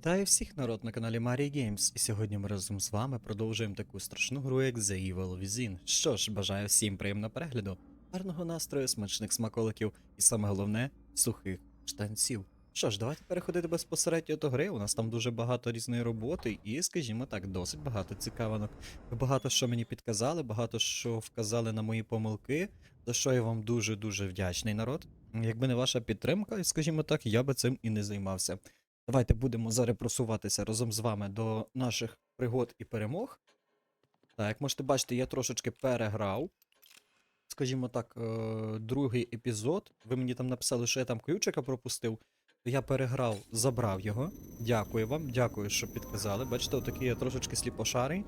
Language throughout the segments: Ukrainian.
Вітаю всіх народ на каналі Марій Games, і сьогодні ми разом з вами продовжуємо таку страшну гру, як The Evil Within. Що ж, бажаю всім приємного перегляду, гарного настрою, смачних смаколиків і саме головне сухих штанців. Що ж, давайте переходити безпосередньо до гри. У нас там дуже багато різної роботи, і, скажімо так, досить багато цікавинок. Ви багато що мені підказали, багато що вказали на мої помилки, за що я вам дуже-дуже вдячний народ. Якби не ваша підтримка, скажімо так, я би цим і не займався. Давайте будемо зараз просуватися разом з вами до наших пригод і перемог. Так, як можете бачити, я трошечки переграв. Скажімо так, е, другий епізод. Ви мені там написали, що я там ключика пропустив. Я переграв, забрав його. Дякую вам, дякую, що підказали. Бачите, отакий я трошечки сліпошарий,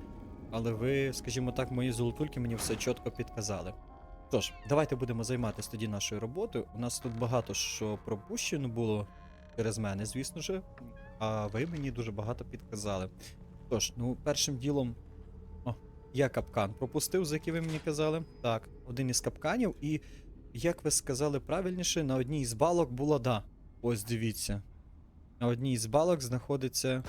але ви, скажімо так, мої золотульки мені все чітко підказали. Тож, давайте будемо займатися тоді нашою роботою. У нас тут багато що пропущено було через мене, звісно ж. А ви мені дуже багато підказали. Тож, ну, першим ділом. О, я капкан пропустив, за який ви мені казали. Так, один із капканів, і, як ви сказали правильніше, на одній з балок була да. Ось дивіться. На одній з балок знаходиться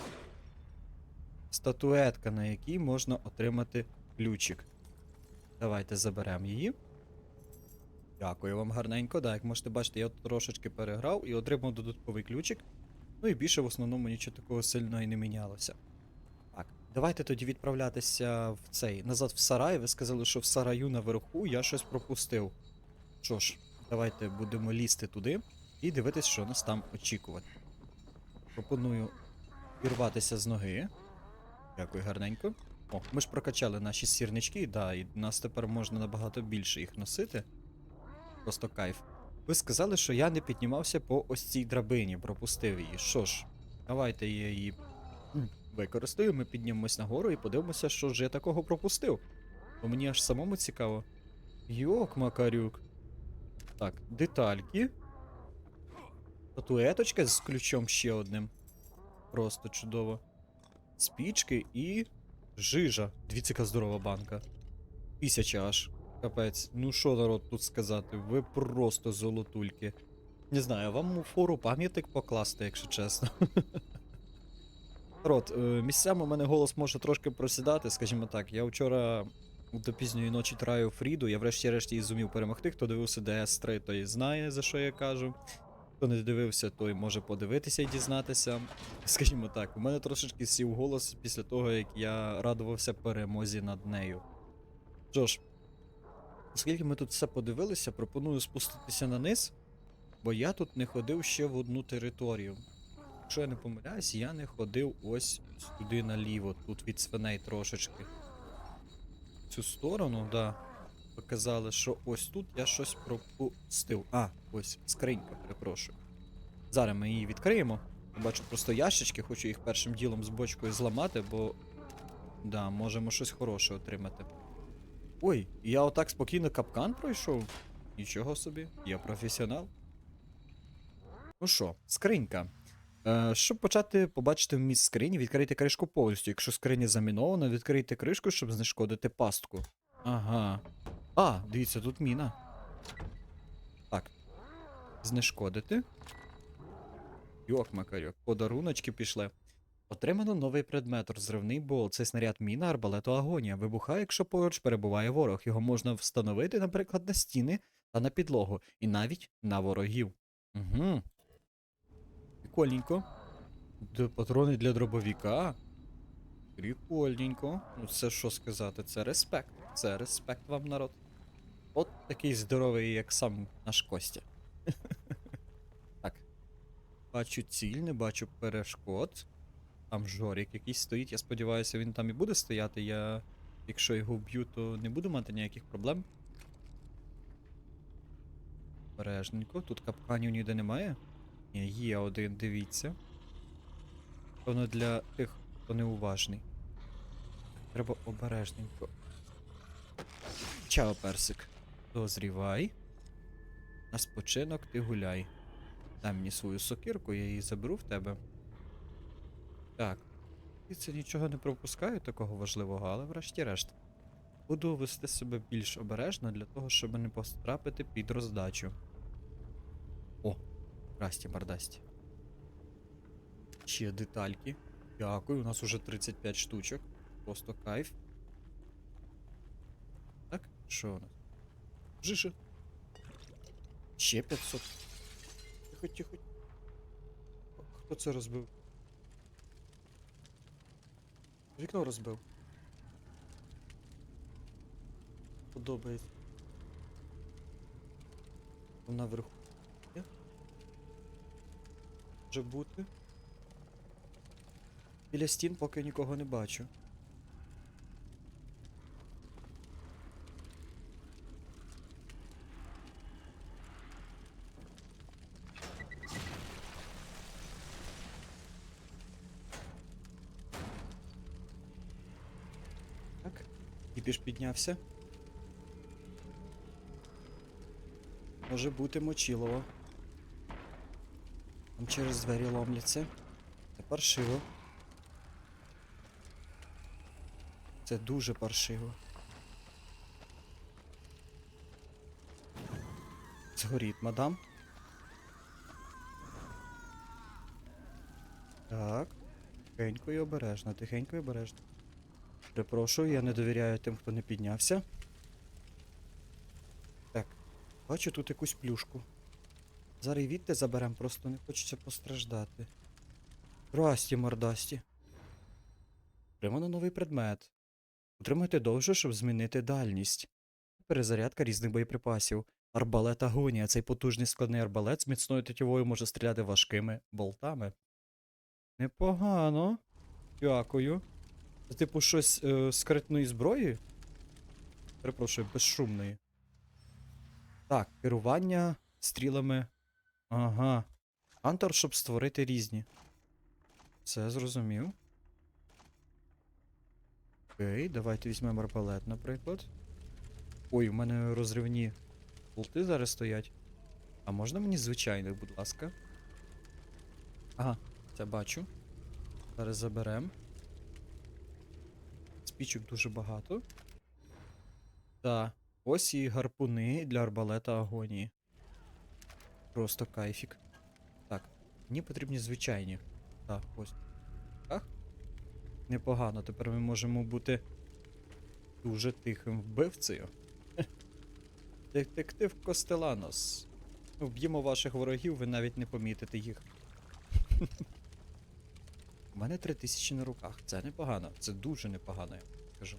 статуетка, на якій можна отримати ключик. Давайте заберемо її. Дякую вам гарненько. Да, як можете бачити, я трошечки переграв і отримав додатковий ключик. Ну і більше в основному нічого такого сильного і не мінялося. Так, давайте тоді відправлятися в цей назад в сарай. Ви сказали, що в сараю наверху я щось пропустив. Що ж, давайте будемо лізти туди і дивитись, що нас там очікувати. Пропоную пірватися з ноги. Дякую гарненько. О, ми ж прокачали наші сірнички, да, і нас тепер можна набагато більше їх носити. Просто кайф. Ви сказали, що я не піднімався по ось цій драбині, пропустив її. Що ж, давайте я її використаю, ми піднімемось нагору і подивимося, що ж я такого пропустив. Бо мені аж самому цікаво. Йок, Макарюк. Так, детальки. Статуеточка з ключом ще одним. Просто чудово. Спічки і. жижа. Дивіться, яка здорова банка. Тисяча аж. Капець, ну що народ тут сказати, ви просто золотульки. Не знаю, вам у фору пам'ятник покласти, якщо чесно. Народ, е, місцями у мене голос може трошки просідати, скажімо так. Я вчора до пізньої ночі траю Фріду, я врешті-решті і зумів перемогти. Хто дивився DS3, той знає, за що я кажу. Хто не дивився, той може подивитися і дізнатися. Скажімо так, у мене трошечки сів голос після того, як я радувався перемозі над нею. Що ж, Оскільки ми тут все подивилися, пропоную спуститися на низ, бо я тут не ходив ще в одну територію. Якщо я не помиляюсь, я не ходив ось сюди наліво, тут від свиней трошечки. Цю сторону, да. Показали, що ось тут я щось пропустив. А, ось скринька, перепрошую. Зараз ми її відкриємо. Бачу просто ящички, хочу їх першим ділом з бочкою зламати, бо. Да, можемо щось хороше отримати. Ой, я отак спокійно капкан пройшов. Нічого собі, я професіонал. Ну що, скринька. Е, щоб почати побачити вміст скрині, відкрийте кришку повністю. Якщо скриня замінована, відкрийте кришку, щоб знешкодити пастку. Ага. А, дивіться, тут міна. Так. Знешкодити. Йох, Макарьок, подаруночки пішли. Отримано новий предмет розривний бол. Це снаряд міна арбалету агонія. Вибухає, якщо поруч перебуває ворог. Його можна встановити, наприклад, на стіни та на підлогу, і навіть на ворогів. Угу. Прикольненько. Патрони для дробовіка. Прикольненько. Ну, це що сказати? Це респект. Це респект вам, народ. От такий здоровий, як сам наш Костя. так. Бачу ціль, не бачу перешкод. Там жорік якийсь стоїть, я сподіваюся, він там і буде стояти. Я, якщо його вб'ю, то не буду мати ніяких проблем. Бережненько, тут капканів ніде немає. Ні, є один, дивіться. Воно для тих, хто неуважний. Треба обережненько. Чао, персик. Дозрівай. На спочинок ти гуляй. Дай мені свою сокирку, я її заберу в тебе. Так. І це нічого не пропускаю такого важливого, але врешті-решт. Буду вести себе більш обережно для того, щоб не потрапити під роздачу. О, красті бардасті. Ще детальки. Дякую, у нас уже 35 штучок. Просто кайф. Так, що у нас? Жиша. Ще 500. Тихо, тихо. Хто це розбив? Вікно розбив. Подобається. Вона вверху. Може бути. Біля стін поки нікого не бачу. Так. Кіпіш піднявся. Може бути мочилово. Там через двері ломляться. Це паршиво. Це дуже паршиво. Згоріть, мадам. Так. Тихенько і обережно, тихенько і обережно. Перепрошую, я не довіряю тим, хто не піднявся. Так. Бачу тут якусь плюшку. Зараз і відти заберем, просто не хочеться постраждати. Расті, мордасті. Отримано новий предмет. Утримуйте довше, щоб змінити дальність. Перезарядка різних боєприпасів. Арбалет агонія. Цей потужний складний арбалет з міцною тетівою може стріляти важкими болтами. Непогано. Дякую. Це типу щось е, скритної зброї? Перепрошую, безшумної. Так, керування стрілами. Ага. Антор, щоб створити різні. Все зрозумів. Окей, давайте візьмемо арбалет, наприклад. Ой, у мене розривні болти зараз стоять. А можна мені звичайних, будь ласка? Ага, це бачу. Зараз заберем. Спічок дуже багато. Так, ось і гарпуни для арбалета агонії. Просто кайфік. Так, мені потрібні звичайні. Так, ось. Ах. Непогано, тепер ми можемо бути дуже тихим вбивцею. Детектив Костеланос. Вб'ємо ваших ворогів, ви навіть не помітите їх. У мене 3000 на руках. Це непогано. Це дуже непогано, я вам скажу.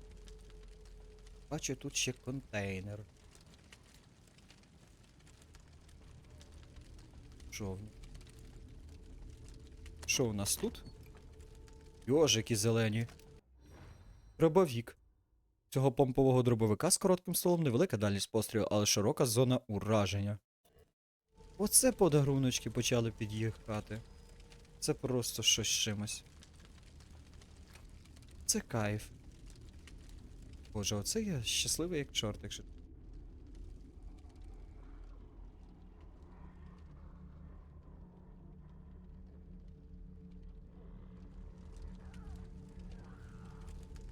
Бачу тут ще контейнер. В- Що у нас тут? Йожики зелені. Дробовік. Цього помпового дробовика з коротким стволом невелика дальність пострілу, але широка зона ураження. Оце подаруночки почали під'їхати. Це просто щось чимось. Це кайф. Боже, оце я щасливий як чорт, якщо.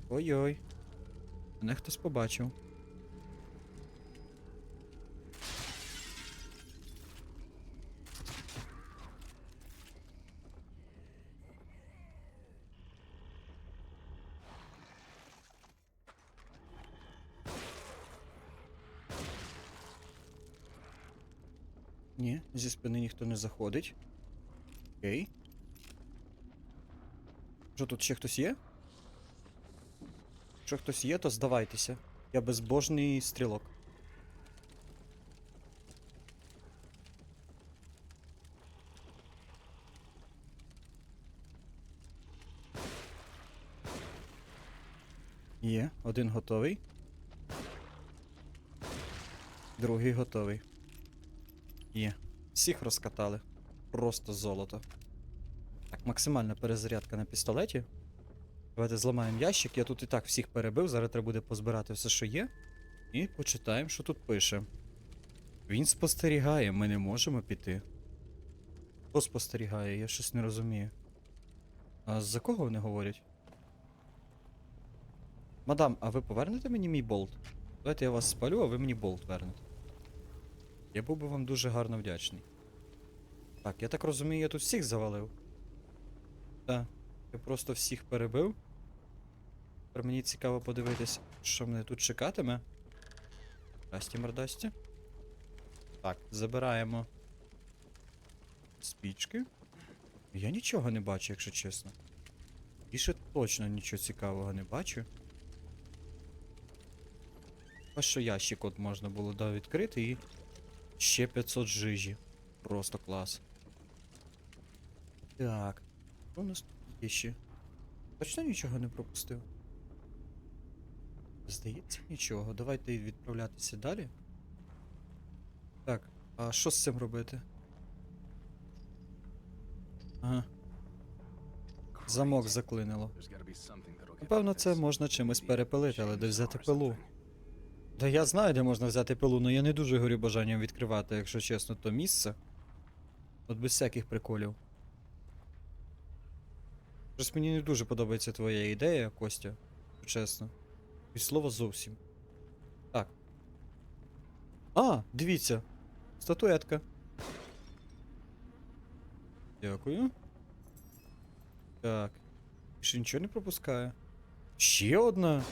Ой-ой. Мене хтось побачив. Ні, зі спини ніхто не заходить. Окей. Що тут ще хтось є? Якщо хтось є, то здавайтеся. Я безбожний стрілок. Є, один готовий. Другий готовий. Є. Всіх розкатали. Просто золото. Так, максимальна перезарядка на пістолеті. Давайте зламаємо ящик. Я тут і так всіх перебив. Зараз треба буде позбирати все, що є. І почитаємо, що тут пише. Він спостерігає, ми не можемо піти. Хто спостерігає? Я щось не розумію. А за кого вони говорять? Мадам, а ви повернете мені мій болт? Давайте я вас спалю, а ви мені болт вернете. Я був би вам дуже гарно вдячний. Так, я так розумію, я тут всіх завалив. Так. Я просто всіх перебив. Тепер мені цікаво подивитись, що мене тут чекатиме. Расті мордасті. Так, забираємо спічки. Я нічого не бачу, якщо чесно. Більше точно нічого цікавого не бачу. Ось що ящик от можна було да, відкрити і ще 500 жижі. Просто клас. Так. Що у нас тут є ще? Точно нічого не пропустив? Здається, нічого. Давайте відправлятися далі. Так, а що з цим робити? Ага. Замок заклинило. Напевно, це можна чимось перепилити, але де взяти пилу? Да я знаю, де можна взяти пилу, але я не дуже горю бажанням відкривати, якщо чесно, то місце. От без всяких приколів. Щось мені не дуже подобається твоя ідея, Костя. Чесно. І слова зовсім. Так. А, дивіться. Статуетка. Дякую. Так. Ще нічого не пропускає. Ще одна.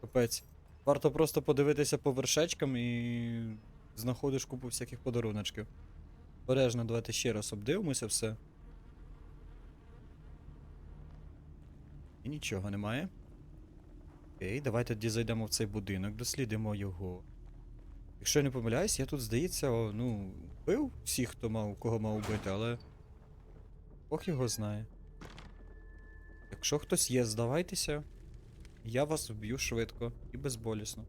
Капець. Варто просто подивитися по вершечкам і знаходиш купу всяких подаруночків. Бережно, давайте ще раз обдивимося все. І нічого немає. Окей, давайте тоді зайдемо в цей будинок, дослідимо його. Якщо я не помиляюсь, я тут, здається, о, ну, бив всіх, хто мав, кого мав убити, але. Бог його знає. Якщо хтось є, здавайтеся. Я вас вб'ю швидко і безболісно.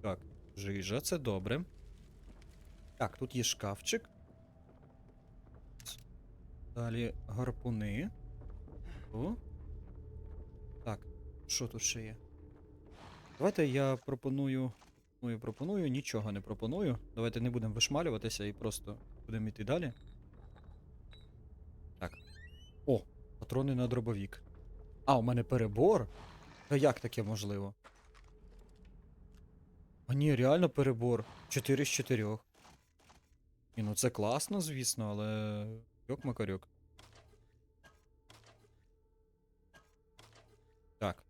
Так, жижа, це добре. Так, тут є шкафчик. Далі гарпуни. О. Так, що тут ще є? Давайте я пропоную. Ну, я пропоную, нічого не пропоную. Давайте не будемо вишмалюватися і просто будемо йти далі. Так. О, патрони на дробовік. А, у мене перебор? Та як таке можливо? А ні, реально перебор. 4 з 4. І ну це класно, звісно, але. Йок макарьок. Так.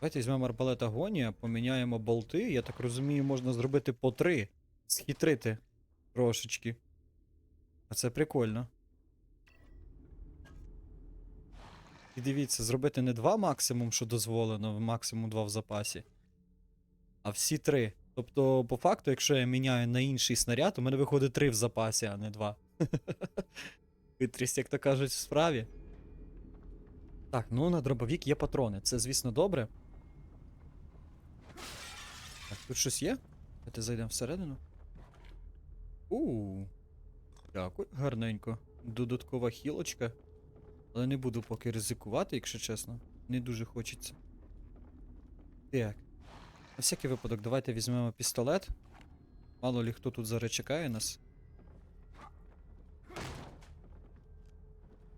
Давайте візьмемо арбалет агонія, поміняємо болти. Я так розумію, можна зробити по три. Схитрити трошечки. А це прикольно. І дивіться, зробити не два максимум, що дозволено, максимум два в запасі. А всі три. Тобто, по факту, якщо я міняю на інший снаряд, у мене виходить три в запасі, а не два. Хитрість, як то кажуть, в справі. Так, ну на дробовік є патрони. Це, звісно, добре. Так, тут щось є? Давайте зайдемо всередину. У. Дякую, гарненько. Додаткова хілочка. Але не буду поки ризикувати, якщо чесно. Не дуже хочеться. Так. На всякий випадок, давайте візьмемо пістолет. Мало лі хто тут зараз чекає нас.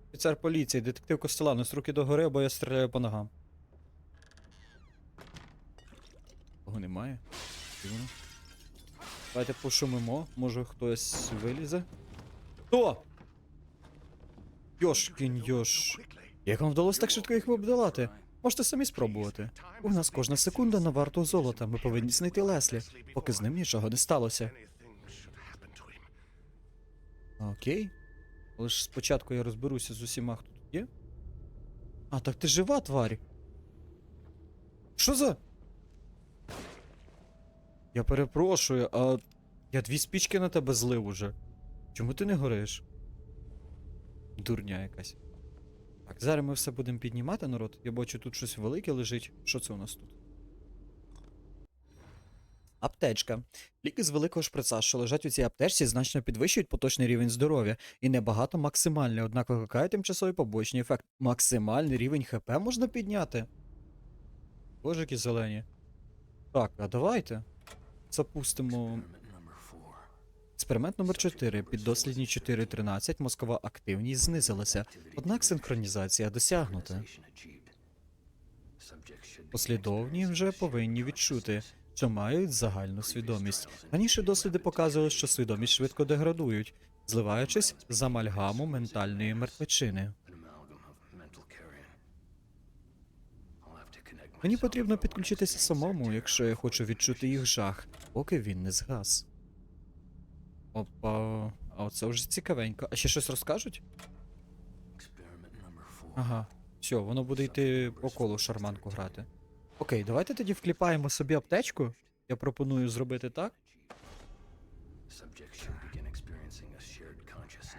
Офіцер поліції, детектив Костеланус, руки догори, або я стріляю по ногам. Кого немає? Дивно. Давайте пошумимо, може хтось вилізе. Хто? Йошкін йош. Як вам вдалося так швидко їх обдолати? Можете самі спробувати. У нас кожна секунда на варту золота. Ми повинні знайти Леслі, поки з ним нічого не сталося. Окей. Але ж спочатку я розберуся з усіма, хто тут є. А, так ти жива, тварь. Що за? Я перепрошую, а я дві спічки на тебе злив уже. Чому ти не гориш? Дурня якась. Так, зараз ми все будемо піднімати, народ. Я бачу, тут щось велике лежить. Що це у нас тут? Аптечка. Ліки з великого шприца, що лежать у цій аптечці, значно підвищують поточний рівень здоров'я. І небагато максимальний, однак викликає тимчасовий побочний ефект. Максимальний рівень ХП можна підняти. Божики зелені. Так, а давайте. Запустимо. Експеримент номер 4. Піддослідні 4.13 мозкова активність знизилася, однак синхронізація досягнута. Послідовні вже повинні відчути. що мають загальну свідомість. Раніше досліди показували, що свідомість швидко деградують, зливаючись з амальгаму ментальної мертвечини. Мені потрібно підключитися самому, якщо я хочу відчути їх жах, поки він не згас. Опа, а оце вже цікавенько. А ще щось розкажуть? Ага, все, воно буде йти по колу шарманку грати. Окей, давайте тоді вкліпаємо собі аптечку. Я пропоную зробити так.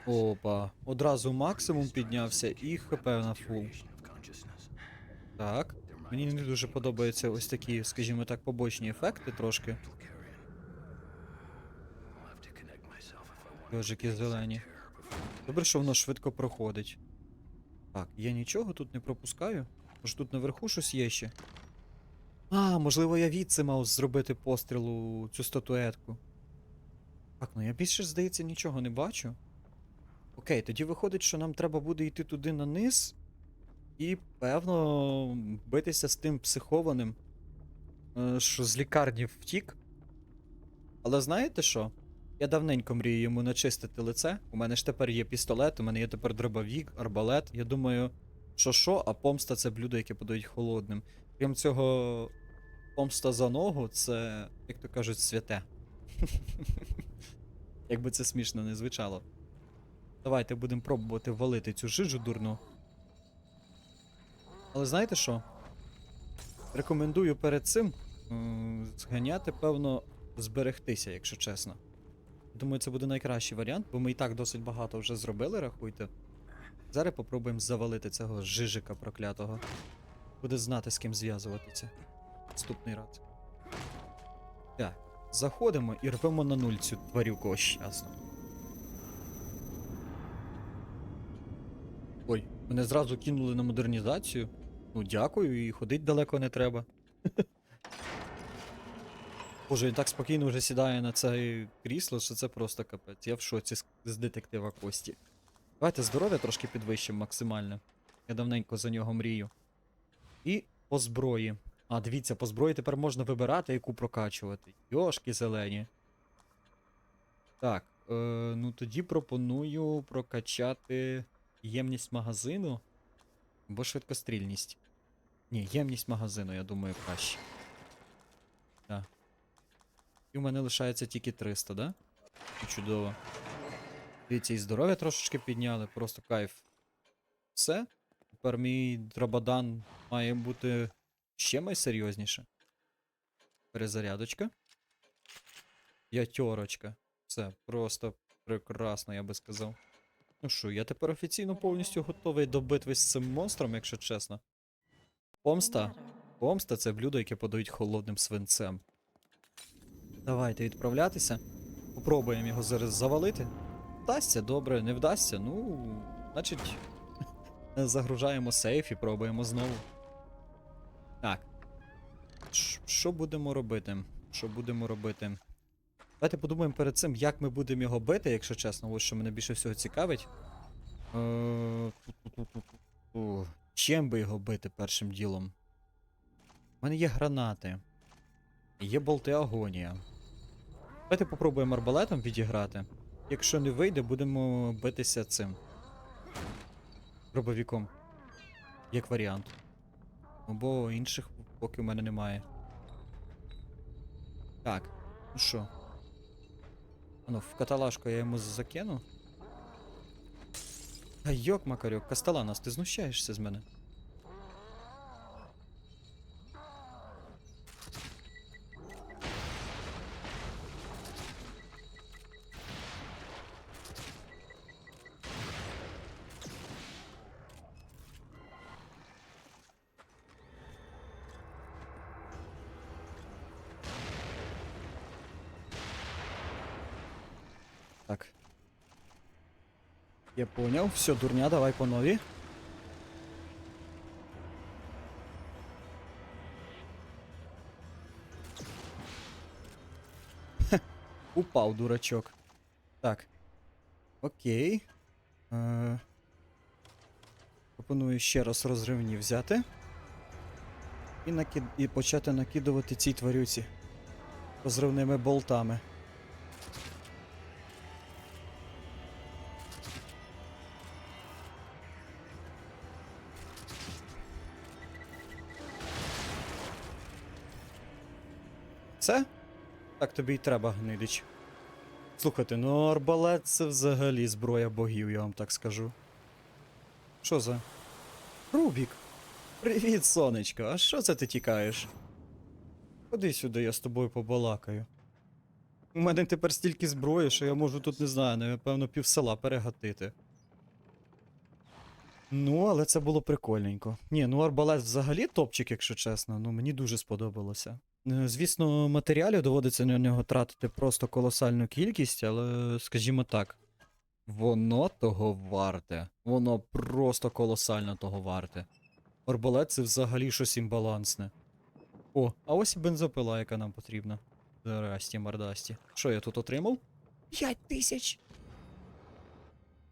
Опа, одразу максимум піднявся і хп на фул. Так. Мені не дуже подобаються ось такі, скажімо так, побочні ефекти трошки. Йожики зелені. Добре, що воно швидко проходить. Так, я нічого тут не пропускаю. Може тут наверху щось є ще. А, можливо, я відси мав зробити постріл у цю статуетку. Так, ну я більше, здається, нічого не бачу. Окей, тоді виходить, що нам треба буде йти туди на низ. І, певно, битися з тим психованим, е, що з лікарні втік. Але знаєте що? Я давненько мрію йому начистити лице. У мене ж тепер є пістолет, у мене є тепер дробовік, арбалет. Я думаю, що що, а помста це блюдо, яке подають холодним. Крім цього, помста за ногу це, як то кажуть, святе. Якби це смішно не звучало. Давайте будемо пробувати валити цю жижу дурну. Але знаєте що? Рекомендую перед цим зганяти, певно, зберегтися, якщо чесно. Думаю, це буде найкращий варіант, бо ми і так досить багато вже зробили, рахуйте. Зараз попробуємо завалити цього жижика проклятого. Буде знати, з ким зв'язуватися. Наступний раз. Так, заходимо і рвемо на нуль цю тварюку ось. Ой, мене зразу кинули на модернізацію. Ну, дякую, і ходить далеко не треба. Боже, він так спокійно вже сідає на це крісло, що це просто капець. Я в шоці з, детектива Кості. Давайте здоров'я трошки підвищимо максимально. Я давненько за нього мрію. І по зброї. А, дивіться, по зброї тепер можна вибирати, яку прокачувати. Йошки зелені. Так, е, ну тоді пропоную прокачати ємність магазину або швидкострільність. Ні, ємність магазину, я думаю, краще. Так. І у мене лишається тільки 300, да? Чудово. Дивіться, і здоров'я трошечки підняли, просто кайф. Все. Тепер мій дрободан має бути ще найсерйозніше. Перезарядочка. П'ятерочка. Все, просто прекрасно, я би сказав. Ну що, я тепер офіційно повністю готовий до битви з цим монстром, якщо чесно. Помста. Помста це блюдо, яке подають холодним свинцем. Давайте відправлятися. Попробуємо його зараз завалити. Вдасться, добре, не вдасться, ну, значить, загружаємо сейф і пробуємо знову. Так. Що будемо робити? Що будемо робити? Давайте подумаємо перед цим, як ми будемо його бити, якщо чесно, ось що мене більше всього цікавить. Е. Чим би його бити першим ділом? У мене є гранати. Є болти агонія. Давайте попробуємо арбалетом відіграти. Якщо не вийде, будемо битися цим. Дробовіком. Як варіант. Або інших поки в мене немає. Так, ну що? Ану, в каталажку я йому закину. Та йок, Макарюк, Касталанос, ти знущаєшся з мене? Так. Я понял. Все, дурня, давай по нові. Хе, Упав, дурачок. Так. Окей. Пропоную ще раз розривні взяти. І, накид... і почати накидувати цій тварюці. розривними болтами. Це? Так тобі й треба, гнидич. Слухайте, ну арбалет це взагалі зброя богів, я вам так скажу. Що за? Рубік. Привіт, сонечко. А що це ти тікаєш? Ходи сюди, я з тобою побалакаю. У мене тепер стільки зброї, що я можу тут не знаю, напевно, пів села перегатити. Ну, але це було прикольненько. Ні, ну арбалет взагалі топчик, якщо чесно. Ну мені дуже сподобалося. Е, Звісно, матеріалів доводиться на нього тратити просто колосальну кількість, але скажімо так. Воно того варте. Воно просто колосально того варте. Арбалет це взагалі щось імбалансне. О, а ось і бензопила, яка нам потрібна. Здрасті, мордасті. Що я тут отримав? П'ять тисяч!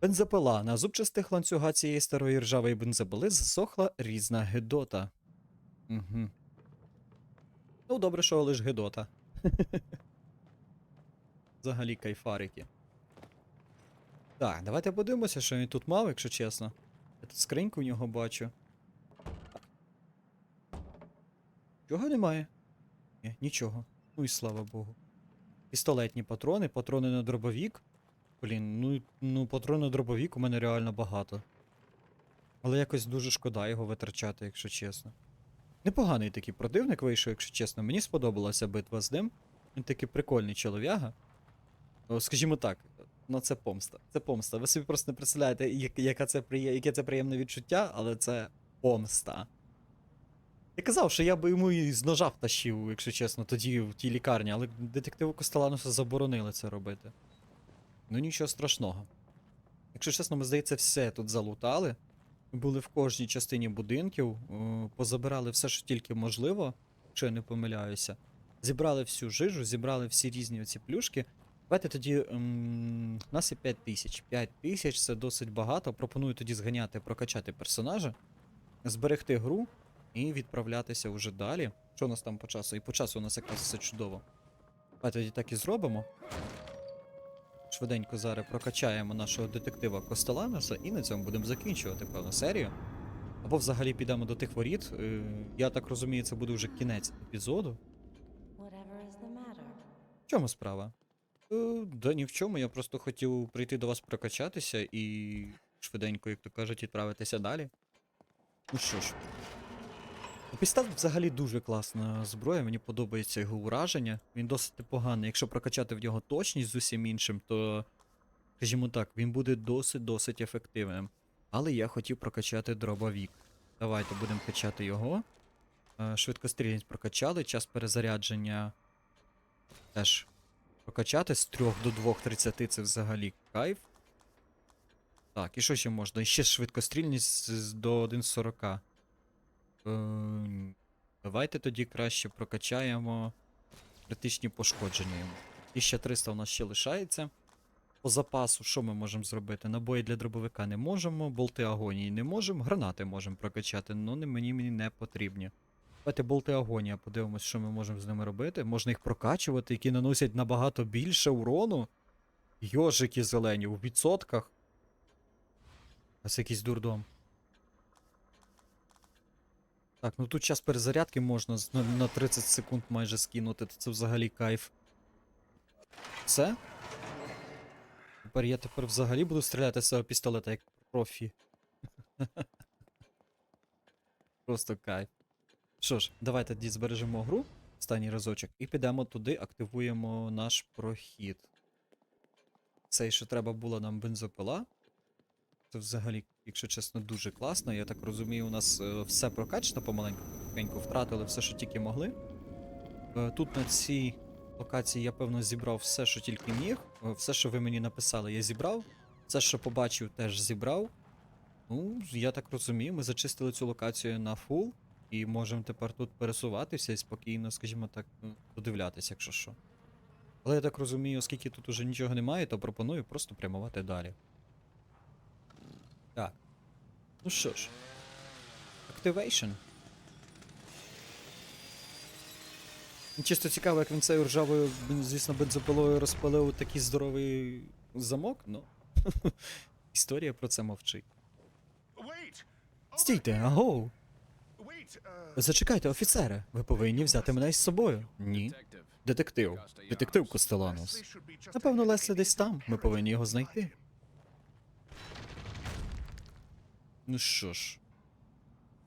Бензопила. На зубчастих ланцюга цієї старої ржавої бензопили засохла різна гидота. Угу. Ну, добре, що лиш гидота. Взагалі кайфарики. Так, давайте подивимося, що він тут мав, якщо чесно. Я тут скриньку в нього бачу. Чого немає? Ні, нічого. Ну і слава Богу. Пістолетні патрони, патрони на дробовік. Блін, ну, ну патрони на дробовік у мене реально багато. Але якось дуже шкода його витрачати, якщо чесно. Непоганий такий противник вийшов, якщо чесно. Мені сподобалася битва з ним. Він такий прикольний чолов'яга. Скажімо так, ну це помста. Це помста. Ви собі просто не представляєте, яка це приє... яке це приємне відчуття, але це помста. Я казав, що я би йому і з ножа втащив, якщо чесно, тоді в тій лікарні, але детективу Костелануса заборонили це робити. Ну нічого страшного. Якщо чесно, ми здається, все тут залутали. Були в кожній частині будинків, е, позабирали все, що тільки можливо, якщо я не помиляюся. Зібрали всю жижу, зібрали всі різні оці плюшки. Давайте тоді. Ем, у нас є 5 тисяч. 5 тисяч це досить багато. Пропоную тоді зганяти, прокачати персонажа, зберегти гру і відправлятися вже далі. Що у нас там по часу? І по часу у нас якраз все чудово. Давайте тоді так і зробимо. Швиденько зараз прокачаємо нашого детектива Костелануса і на цьому будемо закінчувати певну серію. Або взагалі підемо до тих воріт. Е, Я так розумію, це буде вже кінець епізоду. В чому справа? Е, да ні в чому, я просто хотів прийти до вас прокачатися і швиденько, як то кажуть, відправитися далі. Ну що ж. Пістат взагалі дуже класна зброя, мені подобається його ураження. Він досить непоганий. Якщо прокачати в нього точність з усім іншим, то, скажімо так, він буде досить-досить ефективним. Але я хотів прокачати дробовік. Давайте будемо качати його. Е, Швидкострільність прокачали, час перезарядження теж прокачати з 3 до 2.30 це взагалі кайф. Так, і що ще можна? І ще швидкострільність до 1.40. Е, давайте тоді краще прокачаємо критичні пошкодження йому. 1300 у нас ще лишається. По запасу, що ми можемо зробити? Набої для дробовика не можемо, болти агонії не можемо, гранати можемо прокачати, але мені, мені не потрібні. Давайте болти агонія, подивимось, що ми можемо з ними робити. Можна їх прокачувати, які наносять набагато більше урону. Йожики зелені у відсотках. А це якийсь дурдом. Так, ну тут час перезарядки можна на, на 30 секунд майже скинути, це взагалі кайф. Все? Тепер я тепер взагалі буду стріляти з цього пістолета як профі. Просто кайф. Що ж, давайте тоді збережемо гру, останній разочок, і підемо туди, активуємо наш прохід. Цей, що треба було нам бензопила. Це взагалі, якщо чесно, дуже класно. Я так розумію, у нас е, все прокачано помаленьку, потихеньку втратили все, що тільки могли. Е, тут на цій локації я, певно, зібрав все, що тільки міг. Е, все, що ви мені написали, я зібрав. Все, що побачив, теж зібрав. Ну, я так розумію, ми зачистили цю локацію на фул. І можемо тепер тут пересуватися і спокійно, скажімо так, ну, подивлятися, якщо що. Але я так розумію, оскільки тут уже нічого немає, то пропоную просто прямувати далі. Так. Ну що ж. Activation. Чисто цікаво, як він цією ржавою, звісно, бензопилою розпалив такий здоровий замок, ну. Історія про це мовчить. Стійте, агоу! Uh, Зачекайте, офіцере, ви повинні взяти мене із собою. Ні. Детектив. Детектив just Напевно. Леслі десь там. Ми повинні його знайти. Ну що ж.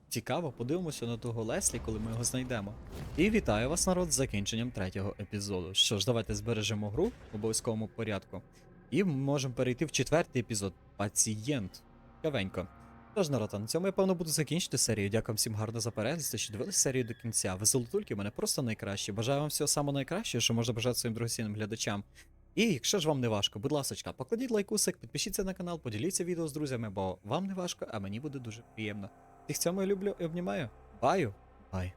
Цікаво, подивимося на того Леслі, коли ми його знайдемо. І вітаю вас, народ, з закінченням третього епізоду. Що ж, давайте збережемо гру в обов'язковому порядку. І можемо перейти в четвертий епізод Пацієнт. Кавенько. Тож, народ, на цьому я певно буду закінчити серію. Дякую всім гарно за перегляд, що дивилися серію до кінця. Ви золотульки, мене просто найкращі. Бажаю вам всього самого найкращого, що можна бажати своїм дорогоцінним глядачам. І якщо ж вам не важко, будь ласка, покладіть лайкусик, підпишіться на канал, поділіться відео з друзями, бо вам не важко, а мені буде дуже приємно. Всіх цьому я люблю і обнімаю. Баю! Бай!